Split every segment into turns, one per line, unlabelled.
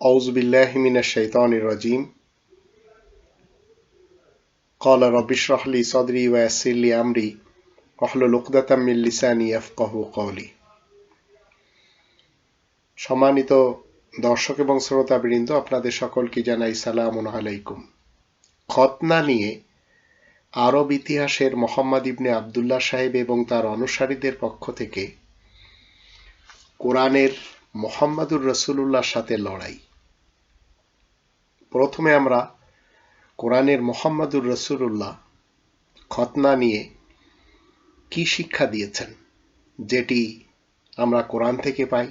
أعوذ بالله من الشيطان الرجيم قال رب اشرح لي صدري ويسر لي أمري واحلل عقدة من লিসানি يفقهوا قولي সম্মানিত দর্শক এবং শ্রোতাবৃন্দ আপনাদের সকলকে জানাই সালাম আলাইকুম খতনা নিয়ে আরব ইতিহাসের মোহাম্মদ ইবনে আবদুল্লাহ সাহেব এবং তার অনুসারীদের পক্ষ থেকে কোরআনের মোহাম্মদুর রসুল্লাহর সাথে লড়াই প্রথমে আমরা কোরআনের মোহাম্মদুর রসুল্লাহ খতনা নিয়ে কি শিক্ষা দিয়েছেন, যেটি আমরা কোরআন থেকে পাই।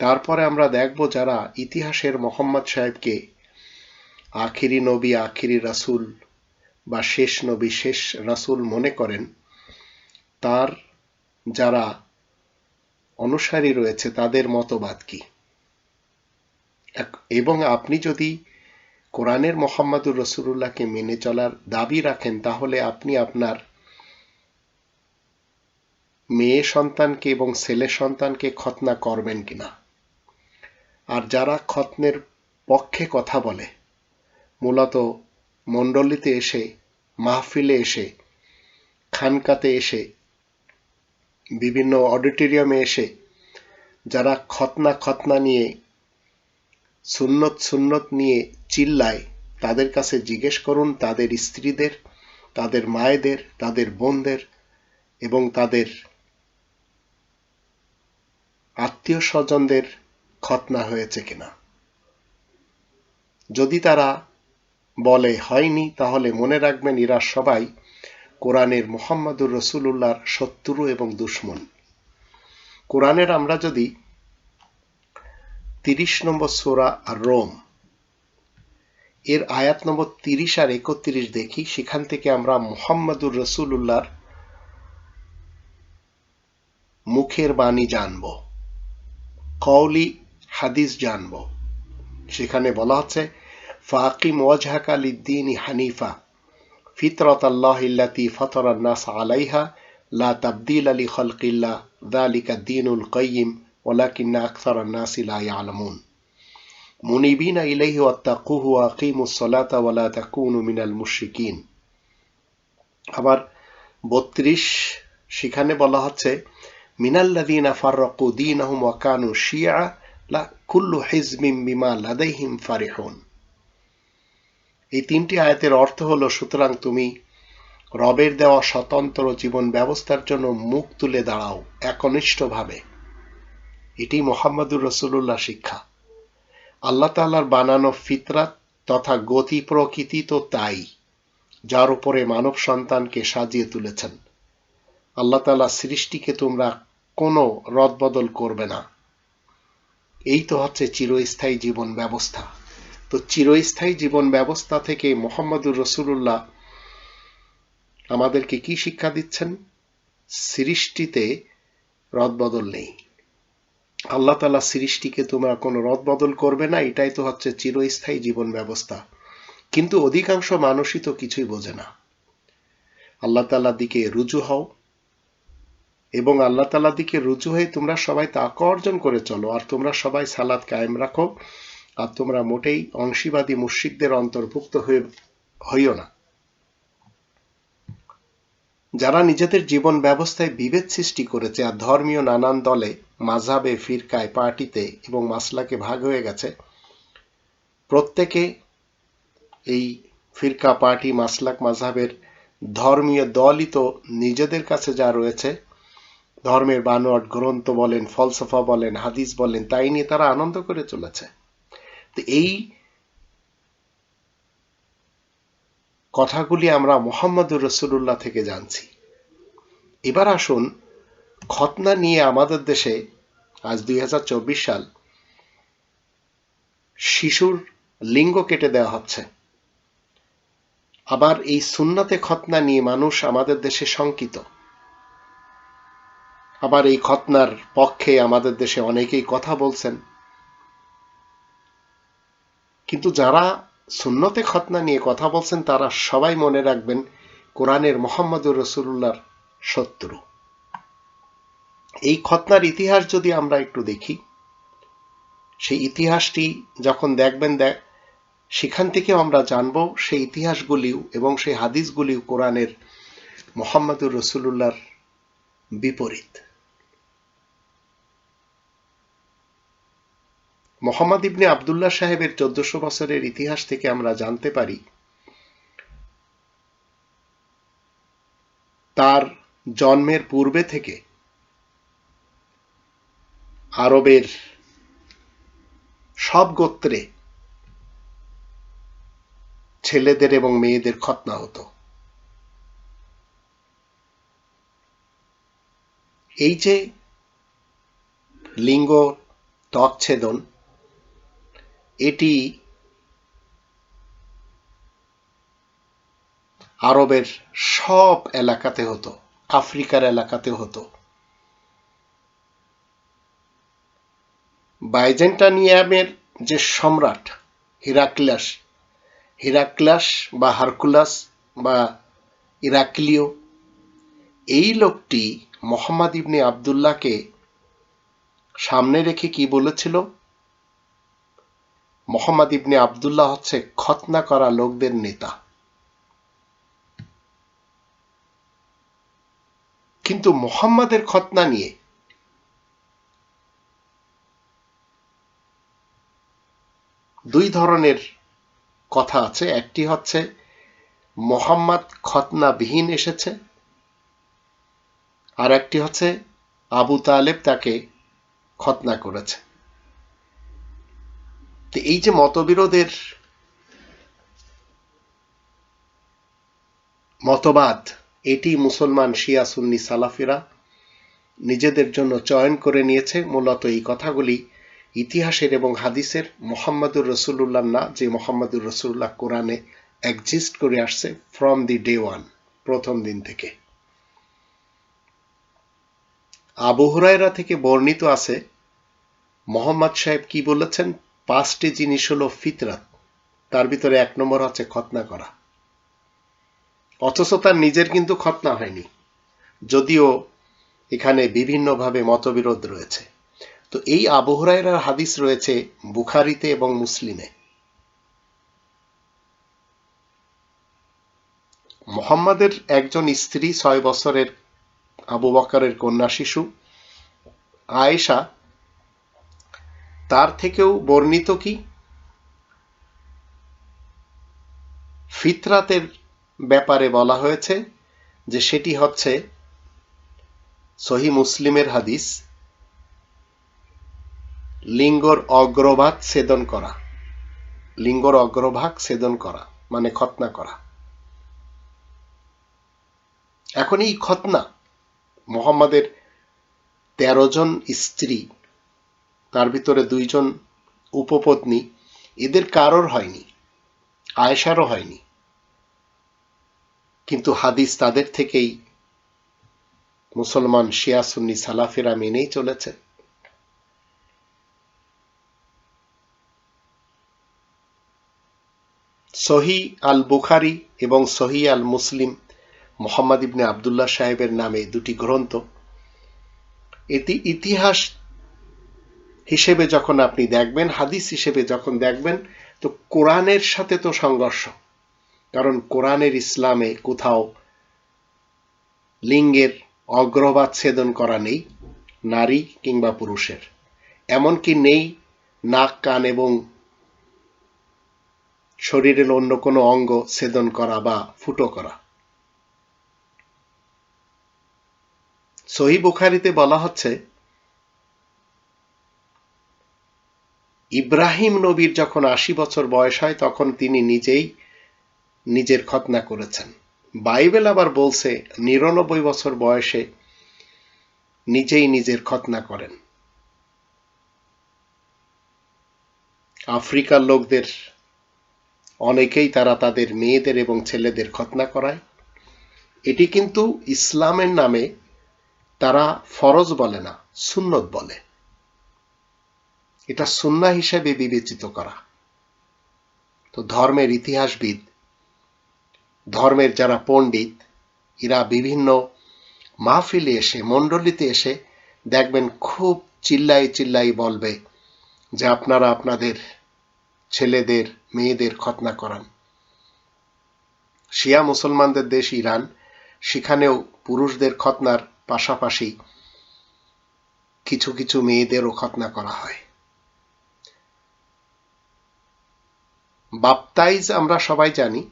তারপরে আমরা দেখব যারা ইতিহাসের মোহাম্মদ সাহেবকে আখিরি নবী, আখিরি রাসুল বা শেষ নবী, শেষ রাসুল মনে করেন, তার যারা অনুসারী রয়েছে তাদের মতবাদ কি? এবং আপনি যদি কোরআনের মোহাম্মদুর রসুল্লাহকে মেনে চলার দাবি রাখেন, তাহলে আপনি আপনার মেয়ে সন্তানকে এবং ছেলে সন্তানকে খতনা করবেন কিনা? আর যারা খতনের পক্ষে কথা বলে, মূলত মণ্ডলীতে এসে, মাহফিলে এসে, খানকাতে এসে, বিভিন্ন অডিটোরিয়ামে এসে, যারা খতনা খতনা নিয়ে সুন্নত সুন্নত নিয়ে চিল্লায়, তাদের কাছে জিজ্ঞেস করুন তাদের স্ত্রীদের, তাদের মায়েদের, তাদের বোনদের এবং তাদের আত্মীয় স্বজনদের খতনা হয়েছে কিনা। যদি তারা বলে, হয়নি, তাহলে মনে রাখবেন এরা সবাই কোরআনের মোহাম্মদুর রসুল্লাহর শত্রু এবং দুশ্মন। কোরআনের আমরা যদি তিরিশ নম্বর সোরা আর রোম এর আয়াত নম্বর তিরিশ আর একত্রিশ দেখি, সেখান থেকে আমরা মোহাম্মদুর রসুল্লাহর মুখের বাণী জানব। কৌলি হাদিস জানব। সেখানে বলা হচ্ছে, ফাকিম ওয়াজহাকা লিদ্দিন হানিফা ফিতরত আল্লাহ ইল্লাতি ফতর আলাইহা, লা তাবদিল আলী খলকিল্লা দালিকা দিনুল কয়িম ওলাকিন্না আকসার নাসি লা ইয়ালামুন মুনিবিন ইলাইহি ওয়াত্তাকুহু আকিমুস সালাতা ওয়ালা তাকুনু মিনাল মুশরিকিন আবার বত্রিশ, সেখানে বলা হচ্ছে মিনাল্লাযীনা ফাররাকু দীনাহুম ওয়া কানু শিয়া, লা কুল্লু হিজমিম বিমা লাদাইহিম ফারিহুন. এই তিনটি আয়াতের অর্থ হলো, সুতরাং তুমি রবের দেওয়া স্বতন্ত্র জীবন ব্যবস্থার জন্য মুখ তুলে দাঁড়াও একনিষ্ঠভাবে। এটি মোহাম্মদুর রসুল্লাহ শিক্ষা। আল্লাহ তাল্লার বানানো ফিতরাত তথা গতি প্রকৃতি তো তাই, যার উপরে মানব সন্তানকে সাজিয়ে তুলেছেন। আল্লাহ তালা সৃষ্টিকে তোমরা কোনো রদবদল করবে না। এই তো হচ্ছে চিরস্থায়ী জীবন ব্যবস্থা। তো চিরস্থায়ী জীবন ব্যবস্থা থেকে মোহাম্মদুর রসুল্লাহ আমাদেরকে কি শিক্ষা দিচ্ছেন? সৃষ্টিতে রদবদল নেই। আল্লাহ তালা সৃষ্টিকে তোমরা কোনো রদবদল করবে না, এটাই তো হচ্ছে চিরস্থায়ী জীবন ব্যবস্থা। কিন্তু অধিকাংশ মানুষই তো কিছুই বোঝে না। আল্লাহ তালার দিকে রুজু হও এবং আল্লাহ তালার দিকে রুজু হয়ে তোমরা সবাই তাকে অর্জন করে চলো, আর তোমরা সবাই সালাদ কায়েম রাখো, আর তোমরা মোটেই অংশীবাদী মুশ্রিকদের অন্তর্ভুক্ত হয়ে হইও না। যারা নিজেদের জীবন ব্যবস্থায় বিভেদ সৃষ্টি করেছে আর ধর্মীয় নানান দলে মাঝাবে ফিরকায় পার্টিতে এবং মাসলাকে ভাগ হয়ে গেছে, প্রত্যেকে এই ফিরকা পার্টি, মাসলাক মাঝাবের ধর্মীয় দলই তো নিজেদের কাছে যা রয়েছে। ধর্মের বানোয়াট গ্রন্থ বলেন, ফলসফা বলেন, হাদিস বলেন, তাই নিয়ে তারা আনন্দ করে চলেছে। তো এই কথাগুলি আমরা মোহাম্মদুর রসুল্লাহ থেকে জানছি। এবার আসুন খতনা নিয়ে আমাদের দেশে আজ দুই হাজার চব্বিশ সাল শিশুর লিঙ্গ কেটে দেওয়া হচ্ছে। আবার এই সুন্নাতে খতনা নিয়ে মানুষ আমাদের দেশে শঙ্কিত। আবার এই খতনার পক্ষে আমাদের দেশে অনেকেই কথা বলছেন। কিন্তু যারা সুন্নতে খতনা নিয়ে কথা বলছেন তারা সবাই মনে রাখবেন কোরআনের মোহাম্মদুর রসুল্লাহর শত্রু। এই খতনার ইতিহাস যদি আমরা একটু দেখি, সেই ইতিহাসটি যখন দেখবেন দেখ সেখান থেকেও আমরা জানব সেই ইতিহাসগুলিও এবং সেই হাদিসগুলিও কোরআনের মোহাম্মদুর রসুল্লাহর বিপরীত। মোহাম্মদ ইবনে আবদুল্লাহ সাহেবের চোদ্দশো বছরের ইতিহাস থেকে আমরা জানতে পারি, তার জন্মের পূর্বে থেকে আরবের সব গোত্রে ছেলেদের এবং মেয়েদের খতনা হতো। এই যে লিঙ্গ ত্বচ্ছেদন এটি আরবের সব এলাকাতে হতো, আফ্রিকার এলাকাতে হতো। বাইজেন্টানিয়ামের যে সম্রাট হিরাক্লাস হিরাক্লাস বা হারকুলাস বা ইরাকলিও, এই লোকটি মোহাম্মদ ইবনে আবদুল্লাহকে সামনে রেখে কি বলেছিল? মোহাম্মদ ইবনে আবদুল্লাহ হচ্ছে খতনা করা লোকদের নেতা। কিন্তু মোহাম্মদের খতনা নিয়ে দুই ধরনের কথা আছে। একটি হচ্ছে, মোহাম্মদ খতনাবিহীন এসেছে। আর একটি হচ্ছে, আবু তালেব তাকে খতনা করেছে। তো এই যে মতবিরোধের মতবাদ, এটি মুসলমান শিয়া সুন্নি সালাফিরা নিজেদের জন্য চয়ন করে নিয়েছে। মূলত এই কথাগুলি ইতিহাসের এবং হাদিসের মোহাম্মদুর রসুল্লাহ না, যে মোহাম্মদুর রসুল্লাহ কোরআনে এক্সিস্ট করে আসছে ফ্রম দি ডে ওয়ান প্রথম দিন থেকে। আবু হুরায়রা থেকে বর্ণিত আছে, মোহাম্মদ সাহেব কি বলেছেন? পাঁচটি জিনিস হলো ফিতরাত, তার ভিতরে এক নম্বর হচ্ছে খতনা করা। অথচ তার নিজের কিন্তু খতনা হয়নি, যদিও এখানে বিভিন্নভাবে মতবিরোধ রয়েছে। তো এই আবহরাইরার হাদিস রয়েছে বুখারিতে এবং মুসলিমে। মোহাম্মদের একজন স্ত্রী ছয় বছরের আবু বকারের কন্যা শিশু, আয়েশা তার থেকেও বর্ণিত কি? ফিতরাতের ব্যাপারে বলা হয়েছে যে সেটি হচ্ছে সহি মুসলিমের হাদিস, লিঙ্গর অগ্রভাগ ছেদন করা। লিঙ্গর অগ্রভাগ ছেদন করা মানে খতনা করা। এখন এই খতনা মোহাম্মদের তেরো জন স্ত্রী তার ভিতরে দুইজন উপপত্নী, এদের কারোর হয়নি, আয়েশারও হয়নি। কিন্তু হাদিস তাদের থেকেই মুসলমান শিয়া সুন্নি সালাফেরা মেনেই চলেছে। সহি আল বুখারি এবং সহি আল মুসলিম মোহাম্মদ ইবনে আবদুল্লাহ সাহেবের নামে দুটি গ্রন্থ, এটি ইতিহাস হিসেবে যখন আপনি দেখবেন, হাদিস হিসেবে যখন দেখবেন, তো কোরআনের সাথে তো সংঘর্ষ। কারণ কোরআনের ইসলামে কোথাও লিঙ্গের অগ্রবাদ ছেদন করা নেই, নারী কিংবা পুরুষের। এমনকি নেই, নাক, কান এবং শরীরের অন্য কোনো অঙ্গ ছেদন করা বা ফুটো করা। সহি বুখারিতে বলা হচ্ছে ইব্রাহিম নবীর যখন আশি বছর বয়স হয়, তখন তিনি নিজেই নিজের খতনা করেছেন। বাইবেল আবার বলছে, নিরানব্বই বছর বয়সে নিজেই নিজের খতনা করেন। আফ্রিকার লোকদের, অনেকেই তারা তাদের মেয়েদের এবং ছেলেদের খতনা করায়। এটি কিন্তু ইসলামের নামে তারা ফরজ বলে না, সুন্নত বলে। এটা সুন্না হিসেবে বিবেচিত করা। তো ধর্মের ইতিহাসবিদ, ধর্মের যারা পণ্ডিত, এরা বিভিন্ন মাহফিলে এসে, মণ্ডলিতে এসে দেখবেন খুব চিল্লাই চিল্লাই বলবে যে আপনারা আপনাদের ছেলেদের, মেয়েদের খতনা করান। শিয়া মুসলমানদের দেশ ইরান, সেখানেও পুরুষদের খতনার পাশাপাশি কিছু কিছু মেয়েদেরও খতনা করা হয়। বাপ্তাইজ আমরা সবাই জানি,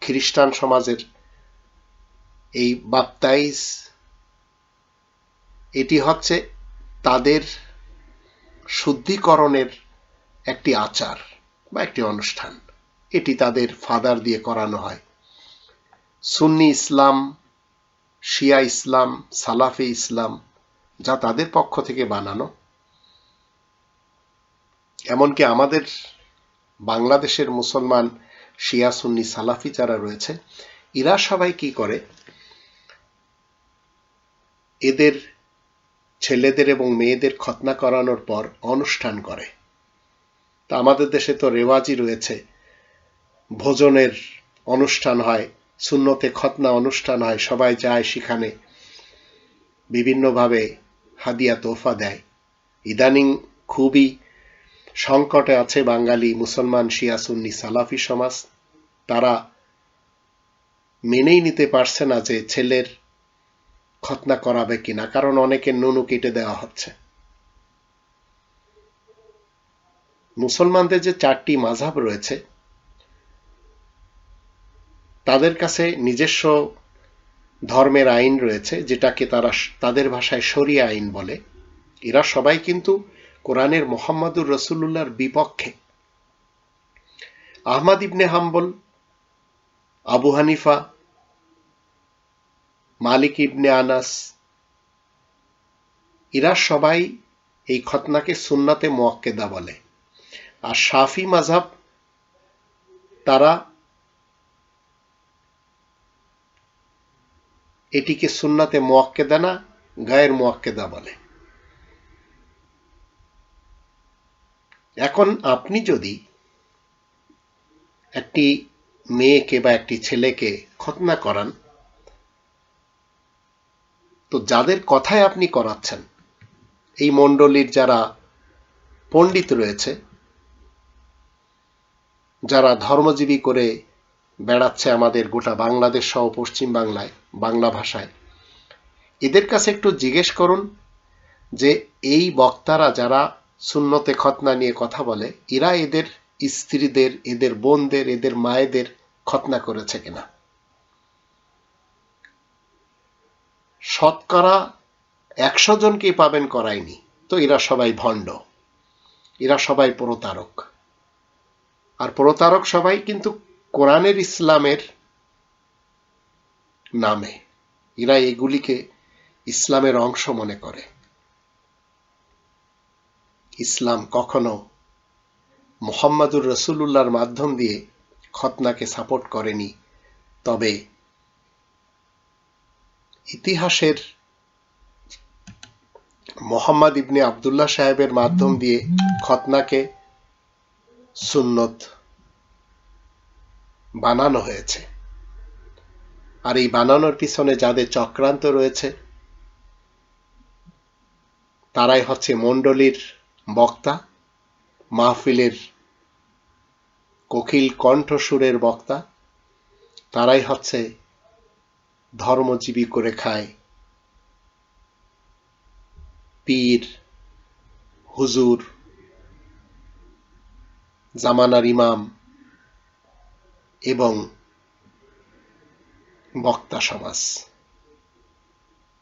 খ্রিস্টান সমাজের এই বাপ্তাইজ, এটি হচ্ছে তাদের শুদ্ধিকরণের একটি আচার বা একটি অনুষ্ঠান। এটি তাদের ফাদার দিয়ে করানো হয়। সুন্নি ইসলাম, শিয়া ইসলাম, সালাফি ইসলাম, যা তাদের পক্ষ থেকে বানানো। এমনকি আমাদের বাংলাদেশের মুসলমান শিয়া সুন্নি সালাফি যারা রয়েছে, এরা সবাই কি করে? এদের ছেলেদের এবং মেয়েদের খতনা করানোর পর অনুষ্ঠান করে। তা আমাদের দেশে তো রেওয়াজই রয়েছে। ভোজনের অনুষ্ঠান হয় শূন্যতে খতনা অনুষ্ঠান হয়, সবাই যায় সেখানে, বিভিন্নভাবে হাদিয়া তোফা দেয়। ইদানিং খুবই সংকটে আছে বাঙালি, মুসলমান, শিয়া, সুন্নি, সালাফি সমাজ। তারা মেনেই নিতে পারছে না যে ছেলের খতনা করাবে কিনা, কারণ অনেকের নুনু কেটে দেওয়া হচ্ছে। মুসলমানদের যে চারটি মাঝাব রয়েছে, তাদের কাছে নিজস্ব ধর্মের আইন রয়েছে, যেটাকে তারা তাদের ভাষায় শরিয়া আইন বলে। এরা সবাই কিন্তু কোরআনের মোহাম্মদুর রসুল্লাহর বিপক্ষে। আহমদ ইবনে হাম্বল, আবু হানিফা, মালিক ইবনে আনাস, এরা সবাই এই খতনাকে সুন্নাতে মোয়াক্কেদা বলে। আর শাফি মাঝাব তারা এটিকে সুন্নাতে মোয়াক্কেদা না, গায়ের মোয়াক্কেদা বলে। এখন আপনি যদি একটি মেয়েকে বা একটি ছেলেকে খতনা করান, তো যাদের কথায় আপনি করাচ্ছেন, এই মণ্ডলীর যারা পণ্ডিত রয়েছে, যারা ধর্মজীবী করে বেড়াচ্ছে আমাদের গোটা বাংলাদেশ সহ পশ্চিম বাংলায়, বাংলা ভাষায়, এদের কাছে একটু জিজ্ঞেস করুন যে এই বক্তারা যারা শূন্যতে খতনা নিয়ে কথা বলে, এরা এদের স্ত্রীদের, এদের বোনদের, এদের মায়েদের খতনা করেছে কিনা? শতকরা একশো জনকেই পাবেন করায়নি তো এরা সবাই ভণ্ড। এরা সবাই প্রতারক। আর প্রতারক সবাই কিন্তু কোরআনের ইসলামের নামে। এরা এগুলিকে ইসলামের অংশ মনে করে। ইসলাম কখনো মোহাম্মদুর রসুল্লাহর মাধ্যম দিয়ে খতনাকে সাপোর্ট করেনি। তবে ইতিহাসের মোহাম্মদ ইবনে আবদুল্লাহ সাহেবের মাধ্যম দিয়ে খতনাকে সুন্নত বানানো হয়েছে। আর এই বানানোর পিছনে যাদের চক্রান্ত রয়েছে, তারাই হচ্ছে মণ্ডলীর বক্তা, মাহফিলের কোকিল কণ্ঠসুরের বক্তা, তারাই হচ্ছে ধর্মজীবী করে খায় পীর, হুজুর, জামানার ইমাম এবং বক্তা সমাজ।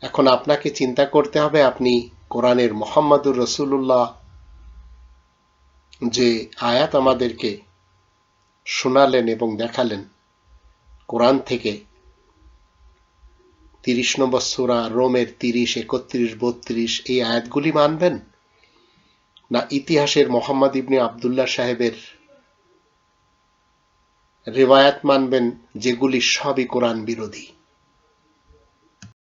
এখন আপনাকে চিন্তা করতে হবে, আপনি কোরআনের মোহাম্মদুর রসুল্লাহ যে আয়াত আমাদেরকে শোনালেন এবং দেখালেন। কোরআন থেকে তিরিশ নম্বর সুরা রোমের তিরিশ, একত্রিশ, বত্রিশ, এই আয়াতগুলি মানবেন? না ইতিহাসের মোহাম্মদ ইবনে আবদুল্লাহ সাহেবের রেওয়ায়াত মানবেন যেগুলি সবই কোরআন বিরোধী?